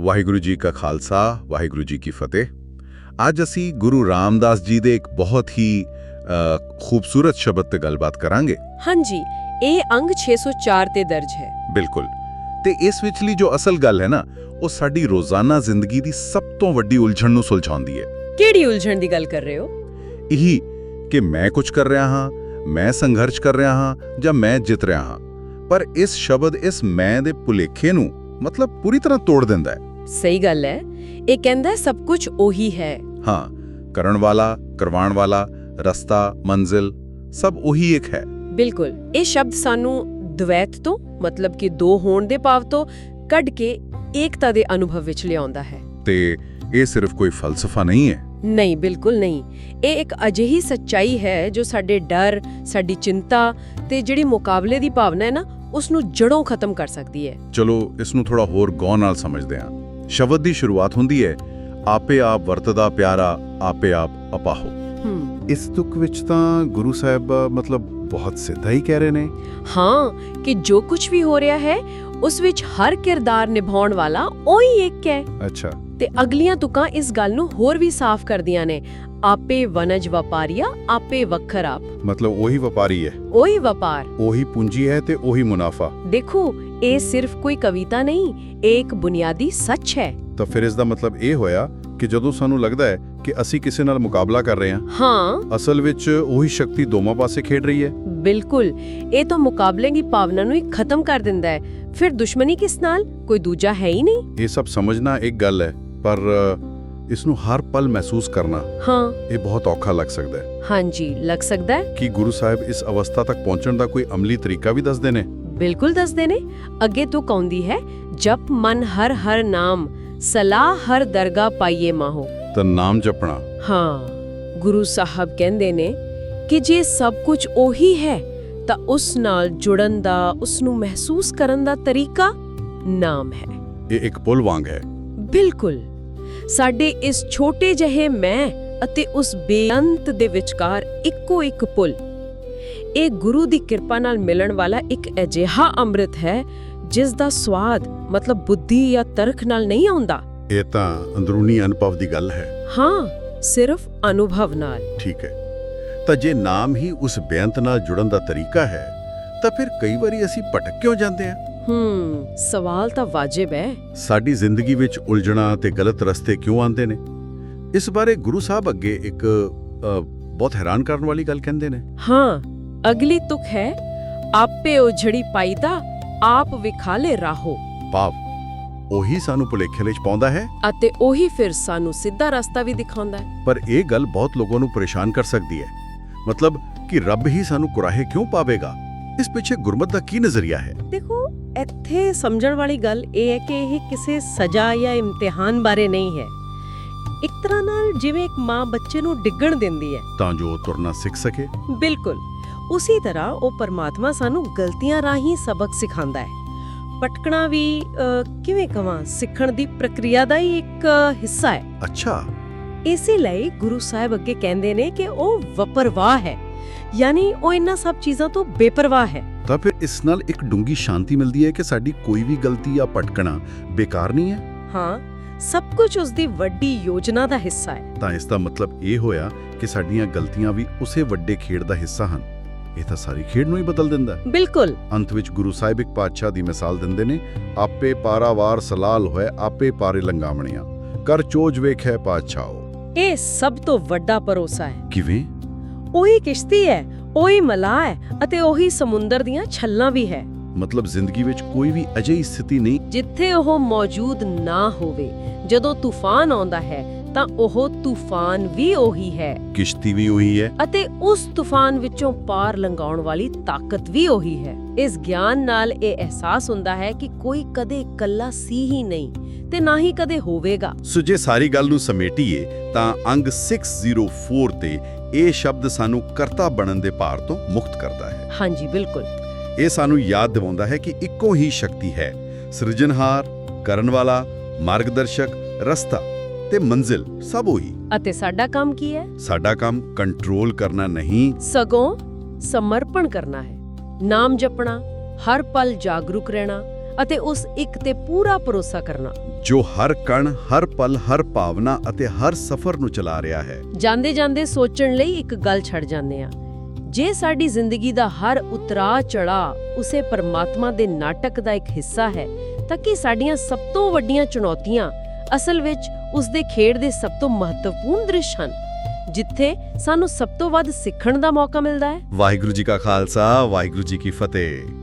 ਵਾਹਿਗੁਰੂ ਜੀ ਕਾ ਖਾਲਸਾ ਵਾਹਿਗੁਰੂ ਜੀ ਕੀ ਫਤਿਹ। ਅੱਜ ਅਸੀਂ ਗੁਰੂ ਰਾਮਦਾਸ ਜੀ ਦੇ ਇੱਕ ਬਹੁਤ ਹੀ ਖੂਬਸੂਰਤ ਸ਼ਬਦ ਤੇ ਗੱਲਬਾਤ ਕਰਾਂਗੇ। ਹਾਂਜੀ ਇਹ ਅੰਗ 604 ਤੇ ਦਰਜ ਹੈ। ਬਿਲਕੁਲ। ਤੇ ਇਸ ਵਿਚਲੀ ਜੋ ਅਸਲ ਗੱਲ ਹੈ ਨਾ ਉਹ ਸਾਡੀ ਰੋਜ਼ਾਨਾ ਜ਼ਿੰਦਗੀ ਦੀ ਸਭ ਤੋਂ ਵੱਡੀ ਉਲਝਣ ਨੂੰ ਸੁਲਝਾਉਂਦੀ ਹੈ। ਕਿਹੜੀ ਉਲਝਣ ਦੀ ਗੱਲ ਕਰ ਰਹੇ ਹੋ? ਇਹੀ ਕਿ ਮੈਂ ਕੁਝ ਕਰ ਰਿਹਾ ਹਾਂ ਮੈਂ ਸੰਘਰਸ਼ ਕਰ ਰਿਹਾ ਹਾਂ ਜਾਂ ਮੈਂ ਜਿੱਤ ਰਿਹਾ ਹਾਂ। ਪਰ ਇਸ ਸ਼ਬਦ ਇਸ ਮੈਂ ਦੇ ਭੁਲੇਖੇ ਨੂੰ ਮਤਲਬ ਪੂਰੀ ਤਰ੍ਹਾਂ ਤੋੜ ਦਿੰਦਾ ਹੈ। ਸਹੀ ਗੱਲ ਹੈ। ਇਹ ਕਹਿੰਦਾ ਸਭ ਕੁਝ ਉਹੀ ਹੈ। ਹਾਂ ਕਰਨ ਵਾਲਾ ਕਰਵਾਉਣ ਵਾਲਾ ਰਸਤਾ ਮੰਜ਼ਿਲ ਸਭ ਉਹੀ ਇੱਕ ਹੈ। ਬਿਲਕੁਲ। ਇਹ ਸ਼ਬਦ ਸਾਨੂੰ ਦਵੈਤ ਤੋਂ ਮਤਲਬ ਕਿ ਦੋ ਹੋਣ ਦੇ ਭਾਵ ਤੋਂ ਕੱਢ ਕੇ ਏਕਤਾ ਦੇ ਅਨੁਭਵ ਵਿੱਚ ਲਿਆਉਂਦਾ ਹੈ। ਤੇ ਇਹ ਸਿਰਫ ਕੋਈ ਫਲਸਫਾ ਨਹੀਂ ਹੈ? ਨਹੀਂ ਬਿਲਕੁਲ ਨਹੀਂ। ਇਹ ਇੱਕ ਅਜਿਹੀ ਸੱਚਾਈ ਹੈ ਜੋ ਸਾਡੇ ਡਰ ਸਾਡੀ ਚਿੰਤਾ ਤੇ ਜਿਹੜੀ ਮੁਕਾਬਲੇ ਦੀ ਭਾਵਨਾ ਹੈ ਨਾ ਉਸ ਨੂੰ ਜੜੋਂ ਖਤਮ ਕਰ ਸਕਦੀ ਹੈ। ਚਲੋ ਇਸ ਨੂੰ ਥੋੜਾ ਹੋਰ ਗੌਰ ਨਾਲ ਸਮਝਦੇ ਹਾਂ। ਸ਼ਬਦ ਦੀ ਸ਼ੁਰੂਆਤ ਹੁੰਦੀ ਹੈ ਆਪੇ ਆਪ ਵਰਤਦਾ ਪਿਆਰਾ ਆਪੇ ਆਪ ਅਪਾਹੋ। ਇਸ ਤੁਕ ਵਿੱਚ ਤਾਂ ਗੁਰੂ ਸਾਹਿਬ ਮਤਲਬ ਬਹੁਤ ਸਿੱਧਾ ਹੀ ਕਹਿ ਰਹੇ ਨੇ। ਹਾਂ ਕਿ ਜੋ ਕੁਝ ਵੀ ਹੋ ਰਿਹਾ ਹੈ ਉਸ ਵਿੱਚ ਹਰ ਕਿਰਦਾਰ ਨਿਭਾਉਣ ਵਾਲਾ ਉਹੀ ਇੱਕ ਹੈ। ਅੱਛਾ। ਤੇ ਅਗਲੀਆਂ ਤੁਕਾਂ ਇਸ ਗੱਲ ਨੂੰ ਹੋਰ ਵੀ ਸਾਫ਼ ਕਰਦੀਆਂ ਨੇ। ਆਪੇ ਵਨਜ ਵਪਾਰੀਆ ਆਪੇ ਵੱਖਰ ਆਪ। ਮਤਲਬ ਉਹੀ ਵਪਾਰੀ ਹੈ। ਉਹੀ ਵਪਾਰ। ਉਹੀ ਪੂੰਜੀ ਹੈ ਤੇ ਉਹੀ ਮੁਨਾਫਾ। ਦੇਖੋ ਇਹ ਸਿਰਫ ਕੋਈ ਕਵਿਤਾ ਨਹੀਂ ਇਹ ਇੱਕ ਬੁਨਿਆਦੀ ਸੱਚ ਹੈ। ਤਾਂ ਫਿਰ ਇਸ ਦਾ ਮਤਲਬ ਇਹ ਹੋਇਆ ਕਿ ਜਦੋਂ ਸਾਨੂੰ ਲੱਗਦਾ ਹੈ ਕਿ ਅਸੀਂ ਕਿਸੇ ਨਾਲ ਮੁਕਾਬਲਾ ਕਰ ਰਹੇ ਹਾਂ ਹਾਂ। ਅਸਲ ਵਿੱਚ ਉਹੀ ਸ਼ਕਤੀ ਦੋਵਾਂ ਪਾਸੇ ਖੇਡ ਰਹੀ ਹੈ। ਬਿਲਕੁਲ। ਇਹ ਤਾਂ ਮੁਕਾਬਲੇ ਦੀ ਭਾਵਨਾ ਨੂੰ ਹੀ ਖਤਮ ਕਰ ਦਿੰਦਾ ਹੈ। ਫਿਰ ਦੁਸ਼ਮਣੀ ਕਿਸ ਨਾਲ? ਕੋਈ ਦੂਜਾ ਹੈ ਹੀ ਨਹੀਂ। ਇਹ ਸਭ ਸਮਝਣਾ ਇੱਕ ਗੱਲ ਹੈ ਪਰ ਇਸ ਨੂੰ ਹਰ ਪਲ ਮਹਿਸੂਸ ਕਰਨਾ ਹਾਂ। ਇਹ ਬਹੁਤ ਔਖਾ ਲੱਗ ਸਕਦਾ ਹੈ। ਹਾਂਜੀ ਲੱਗ ਸਕਦਾ ਹੈ। ਕੀ ਗੁਰੂ ਸਾਹਿਬ ਇਸ ਅਵਸਥਾ ਤੱਕ ਪਹੁੰਚਣ ਦਾ ਕੋਈ ਅਮਲੀ ਤਰੀਕਾ ਵੀ ਦੱਸਦੇ ਨੇ? ਬਿਲਕੁਲ ਦੱਸਦੇ ਨੇ। ਅੱਗੇ ਤੋਂ ਕੌਂਦੀ ਹੈ ਜਪ ਮਨ ਹਰ ਹਰ ਨਾਮ ਸਲਾਹ ਹਰ ਦਰਗਾ ਪਾਈਏ ਮਾਹੋ। ਤਾਂ ਨਾਮ ਜਪਣਾ। ਹਾਂ ਗੁਰੂ ਸਾਹਿਬ ਕਹਿੰਦੇ ਨੇ ਕਿ ਜੇ ਸਭ ਕੁਝ ਉਹੀ ਹੈ ਤਾਂ ਉਸ ਨਾਲ ਜੁੜਨ ਦਾ ਉਸ ਨੂੰ ਮਹਿਸੂਸ ਕਰਨ ਦਾ ਤਰੀਕਾ ਨਾਮ ਹੈ। ਇਹ ਇੱਕ ਪੁਲ ਵਾਂਗ ਹੈ। ਬਿਲਕੁਲ। ਸਾਡੇ ਇਸ ਛੋਟੇ ਜਿਹੇ ਮੈਂ ਅਤੇ ਉਸ ਬੇਅੰਤ ਦੇ ਵਿਚਕਾਰ ਇੱਕੋ ਇੱਕ ਪੁਲ। ਇਹ ਗੁਰੂ ਦੀ ਕਿਰਪਾ ਨਾਲ ਮਿਲਣ ਵਾਲਾ ਇੱਕ ਅਜਿਹਾ ਅੰਮ੍ਰਿਤ ਹੈ ਜਿਸ ਦਾ ਸਵਾਦ ਮਤਲਬ ਬੁੱਧੀ ਜਾਂ ਤਰਕ ਨਾਲ ਨਹੀਂ ਆਉਂਦਾ। ਇਹ ਤਾਂ ਅੰਦਰੂਨੀ ਅਨੁਭਵ ਦੀ ਗੱਲ ਹੈ। ਹਾਂ ਸਿਰਫ ਅਨੁਭਵ ਨਾਲ। ਠੀਕ ਹੈ। ਤਾਂ ਜੇ ਨਾਮ ਹੀ ਉਸ ਬੇਅੰਤ ਨਾਲ ਜੁੜਨ ਦਾ ਤਰੀਕਾ ਹੈ ਤਾਂ ਫਿਰ ਕਈ ਵਾਰੀ ਅਸੀਂ ਭਟਕ ਕਿਉਂ ਜਾਂਦੇ ਹਾਂ? ਹੂੰ ਸਵਾਲ ਤਾਂ ਵਾਜਿਬ ਹੈ। ਸਾਡੀ ਜ਼ਿੰਦਗੀ ਵਿੱਚ ਉਲਝਣਾ ਤੇ ਗਲਤ ਰਸਤੇ ਕਿਉਂ ਆਉਂਦੇ ਨੇ? ਇਸ ਬਾਰੇ ਗੁਰੂ ਸਾਹਿਬ ਅੱਗੇ ਇੱਕ ਬਹੁਤ ਹੈਰਾਨ ਕਰਨ ਵਾਲੀ ਗੱਲ ਕਹਿੰਦੇ ਨੇ। ਹਾਂ ਅਗਲੀ ਤੁਕ ਹੈ ਆਪੇ ਉਝੜੀ ਪਾਈਦਾ ਆਪ ਵਿਖਾਲੇ ਰਾਹੋ। ਭਾਵ ਉਹੀ ਸਾਨੂੰ ਭੁਲੇਖੇ ਵਿੱਚ ਪਾਉਂਦਾ ਹੈ। ਅਤੇ ਉਹੀ ਫਿਰ ਸਾਨੂੰ ਸਿੱਧਾ ਰਸਤਾ ਵੀ ਦਿਖਾਉਂਦਾ ਹੈ। ਪਰ ਇਹ ਗੱਲ ਬਹੁਤ ਲੋਕਾਂ ਨੂੰ ਪਰੇਸ਼ਾਨ ਕਰ ਸਕਦੀ ਹੈ। ਮਤਲਬ ਕਿ ਰੱਬ ਹੀ ਸਾਨੂੰ ਕੁਰਾਹੇ ਕਿਉਂ ਪਾਵੇਗਾ? ਇਸ ਪਿੱਛੇ ਗੁਰਮਤ ਦਾ ਕੀ ਨਜ਼ਰੀਆ ਹੈ? ਦੇਖੋ ਇੱਥੇ ਸਮਝਣ ਵਾਲੀ ਗੱਲ ਇਹ ਹੈ ਕਿ ਇਹ ਕਿਸੇ ਸਜ਼ਾ ਜਾਂ ਇਮਤਿਹਾਨ ਬਾਰੇ ਨਹੀਂ ਹੈ। ਇੱਕ ਤਰ੍ਹਾਂ ਨਾਲ ਜਿਵੇਂ ਇੱਕ ਮਾਂ ਬੱਚੇ ਨੂੰ ਡਿੱਗਣ ਦਿੰਦੀ ਹੈ। ਤਾਂ ਜੋ ਉਹ ਤੁਰਨਾ ਸਿੱਖ ਸਕੇ। ਬਿਲਕੁਲ। ਉਸੇ ਤਰ੍ਹਾਂ ਉਹ ਪਰਮਾਤਮਾ ਸਾਨੂੰ ਗਲਤੀਆਂ ਰਾਹੀਂ ਸਬਕ ਸਿਖਾਉਂਦਾ ਹੈ। ਪਟਕਣਾ ਵੀ ਕਿਵੇਂ ਕਵਾਂ ਸਿੱਖਣ ਦੀ ਪ੍ਰਕਿਰਿਆ ਦਾ ਹੀ ਇੱਕ ਹਿੱਸਾ ਹੈ। ਅੱਛਾ। ਇਸੇ ਲਈ ਗੁਰੂ ਸਾਹਿਬ ਅੱਗੇ ਕਹਿੰਦੇ ਨੇ ਕਿ ਉਹ ਵਪਰਵਾਹ ਹੈ। ਯਾਨੀ ਉਹ ਇਹਨਾਂ ਸਭ ਚੀਜ਼ਾਂ ਤੋਂ ਬੇਪਰਵਾਹ ਹੈ। ਤਾਂ ਫਿਰ ਇਸ ਨਾਲ ਇੱਕ ਡੂੰਗੀ ਸ਼ਾਂਤੀ ਮਿਲਦੀ ਹੈ ਕਿ ਸਾਡੀ ਕੋਈ ਵੀ ਗਲਤੀ ਜਾਂ ਭਟਕਣਾ ਬੇਕਾਰ ਨਹੀਂ ਹੈ? ਹਾਂ ਸਭ ਕੁਝ ਉਸ ਦੀ ਵੱਡੀ ਯੋਜਨਾ ਦਾ ਹਿੱਸਾ ਹੈ। ਤਾਂ ਇਸ ਦਾ ਮਤਲਬ ਇਹ ਹੋਇਆ ਕਿ ਸਾਡੀਆਂ ਗਲਤੀਆਂ ਵੀ ਉਸੇ ਵੱਡੇ ਖੇਡ ਦਾ ਹਿੱਸਾ ਹਨ। ਇਹ ਤਾਂ ਸਾਰੀ ਖੇਡ ਨੂੰ ਹੀ ਬਦਲ ਦਿੰਦਾ ਹੈ। ਬਿਲਕੁਲ। ਅੰਤ ਵਿੱਚ ਗੁਰੂ ਸਾਹਿਬ ਇੱਕ ਪਾਤਸ਼ਾਹ ਦੀ ਮਿਸਾਲ ਦਿੰਦੇ ਨੇ ਆਪੇ ਪਾਰਾਵਾਰ ਸਲਾਲ ਹੋਏ ਆਪੇ ਪਾਰੇ ਲੰਗਾਵਣੀਆਂ। ਕਰ ਚੋਜ ਵੇਖੈ ਪਾਤਸ਼ਾਹੋ। ਇਹ ਸਭ ਤੋਂ ਵੱਡਾ ਭਰੋਸਾ ਹੈ। ਕਿਵੇਂ? ਉਹੀ ਕਿਸ਼ਤੀ ਹੈ ਉਹੀ ਮਲਾਹ ਹੈ ਅਤੇ ਉਹੀ ਸਮੁੰਦਰ ਦੀਆਂ ਛੱਲਾਂ ਵੀ ਹੈ। ਮਤਲਬ ਜ਼ਿੰਦਗੀ ਵਿੱਚ ਕੋਈ ਵੀ ਅਜਿਹੀ ਸਥਿਤੀ ਨਹੀਂ। ਜਿੱਥੇ ਉਹ ਮੌਜੂਦ ਨਾ ਹੋਵੇ। ਜਦੋਂ ਤੂਫਾਨ ਆਉਂਦਾ ਹੈ ਤਾਂ ਉਹ ਤੂਫਾਨ ਵੀ ਉਹੀ ਹੈ। ਕਿਸ਼ਤੀ ਵੀ ਉਹੀ ਹੈ। ਅਤੇ ਉਸ ਤੂਫਾਨ ਵਿੱਚੋਂ ਪਾਰ ਲੰਘਾਉਣ ਵਾਲੀ ਤਾਕਤ ਵੀ ਉਹੀ ਹੈ। ਇਸ ਗਿਆਨ ਨਾਲ ਇਹ ਅਹਿਸਾਸ ਹੁੰਦਾ ਹੈ ਕਿ ਕੋਈ ਕਦੇ ਇਕੱਲਾ ਸੀ ਹੀ ਨਹੀਂ ਤੇ ਨਾ ਹੀ ਕਦੇ ਹੋਵੇਗਾ। ਸੋ ਜੇ ਸਾਰੀ ਗੱਲ ਨੂੰ ਸਮੇਟੀਏ ਤਾਂ ਅੰਗ 604 ਤੇ ਇਹ ਸ਼ਬਦ ਸਾਨੂੰ ਕਰਤਾ ਬਣਨ ਦੇ ਭਾਰ ਤੋਂ ਮੁਕਤ ਕਰਦਾ ਹੈ। ਹਾਂਜੀ ਬਿਲਕੁਲ। ਇਹ ਸਾਨੂੰ ਯਾਦ ਦਿਵਾਉਂਦਾ ਹੈ ਕਿ ਇੱਕੋ ਹੀ ਸ਼ਕਤੀ ਹੈ ਸਿਰਜਣਹਾਰ ਕਰਨ ਵਾਲਾ ਮਾਰਗਦਰਸ਼ਕ ਰਸਤਾ ਤੇ ਮੰਜ਼ਿਲ ਸਭ ਉਹੀ। ਅਤੇ ਸਾਡਾ ਕੰਮ ਕੀ ਹੈ? ਸਾਡਾ ਕੰਮ ਕੰਟਰੋਲ ਕਰਨਾ ਨਹੀਂ। ਸਗੋਂ ਸਮਰਪਣ ਕਰਨਾ ਹੈ। ਨਾਮ ਜਪਣਾ ਹਰ ਪਲ ਜਾਗਰੂਕ ਰਹਿਣਾ ਅਤੇ ਉਸ ਇੱਕ ਤੇ ਪੂਰਾ ਭਰੋਸਾ ਕਰਨਾ। ਜੋ ਹਰ ਕਣ ਹਰ ਪਲ ਹਰ ਭਾਵਨਾ ਅਤੇ ਹਰ ਸਫ਼ਰ ਨੂੰ ਚਲਾ ਰਿਹਾ ਹੈ। ਜਾਂਦੇ ਜਾਂਦੇ ਸੋਚਣ ਲਈ ਇੱਕ ਗੱਲ ਛੱਡ ਜਾਂਦੇ ਆ ਜੇ ਸਾਡੀ ਜ਼ਿੰਦਗੀ ਦਾ ਹਰ ਉਤਰਾ ਚੜਾ ਉਸੇ ਪਰਮਾਤਮਾ ਦੇ ਨਾਟਕ ਦਾ ਇੱਕ ਹਿੱਸਾ ਹੈ ਤਾਂ ਕੀ ਸਾਡੀਆਂ ਸਭ ਤੋਂ ਵੱਡੀਆਂ ਚੁਣੌਤੀਆਂ ਅਸਲ ਵਿੱਚ ਉਸ ਦੇ ਖੇਡ ਦੇ ਸਭ ਤੋਂ ਮਹੱਤਵਪੂਰਨ ਦ੍ਰਿਸ਼ ਹਨ ਜਿੱਥੇ ਸਾਨੂੰ ਸਭ ਤੋਂ ਵੱਧ ਸਿੱਖਣ ਦਾ ਮੌਕਾ ਮਿਲਦਾ ਹੈ? ਵਾਹਿਗੁਰੂ ਜੀ ਕਾ ਖਾਲਸਾ ਵਾਹਿਗੁਰੂ ਜੀ ਕੀ ਫਤਿਹ।